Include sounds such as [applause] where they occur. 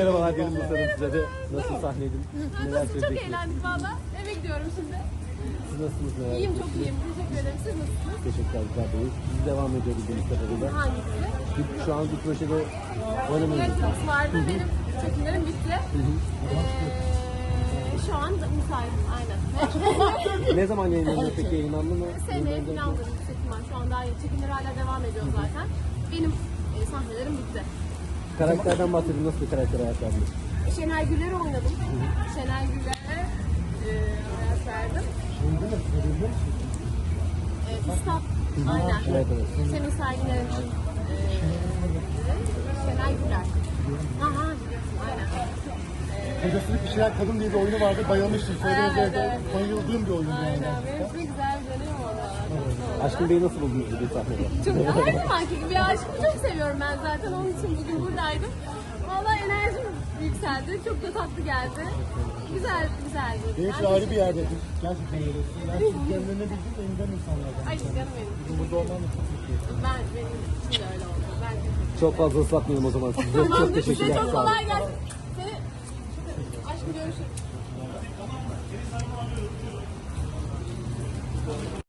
Merhabalar diyelim Hanım size de. Nasıl sahneydin? Neler Nasıl çok söyleyeceksiniz? eğlendik valla. Eve gidiyorum şimdi. Siz nasılsınız? Neler İyiyim çok iyiyim. Teşekkür ederim. Siz nasılsınız? Teşekkürler güzel. Biz devam ediyor bildiğimiz kadarıyla. Hangisi? Bir- Şu an bir projede oynamıyoruz. Netflix vardı. Benim çekimlerim bitti. Ee, şu an müsaitim aynen. [laughs] Ne zaman yayınlanıyor peki? Yayınlandı mı? Seneye Yayınlandı mı? ihtimal. Şu an daha. Çekimler hala devam ediyor zaten. Benim e, sahnelerim bitti. Karakterden bahsedin. Nasıl bir karakter hayat verdiniz? Şener Güller'i oynadım. Şener Güller'e e, hayat verdim. E, Üstad. Aynen. Evet evet. Semih Serginer'in e, Şener Güller. Aha aynen. Kocasını pişiren kadın diye bir oyunu vardı. Bayılmıştım. Söylediğiniz Evet, evde evet. bayıldığım bir oyundu yani. Aynen. Benim için güzel bir dönüyorum orada. Aşkın Bey'i nasıl buldunuz bir sahnede? Çok her zamanki gibi aşkımı çok seviyorum ben zaten. Onun için bugün buradaydım. Valla enerjim yükseldi. Çok da tatlı geldi. Güzel, güzeldi. Benim için Ben ayrı bir yerde. Gerçekten öyle. Gerçekten kendilerine bildiğin eninden insanlardan. Ay canım benim. Burada olmam da çok mutluyum. Ben, benim için de öyle oldu. Ben ederim. Çok fazla ıslatmayalım o zaman size. Çok Tamamdır. Size teşekkürler. çok kolay gelsin. Seni... Aşkım görüşürüz.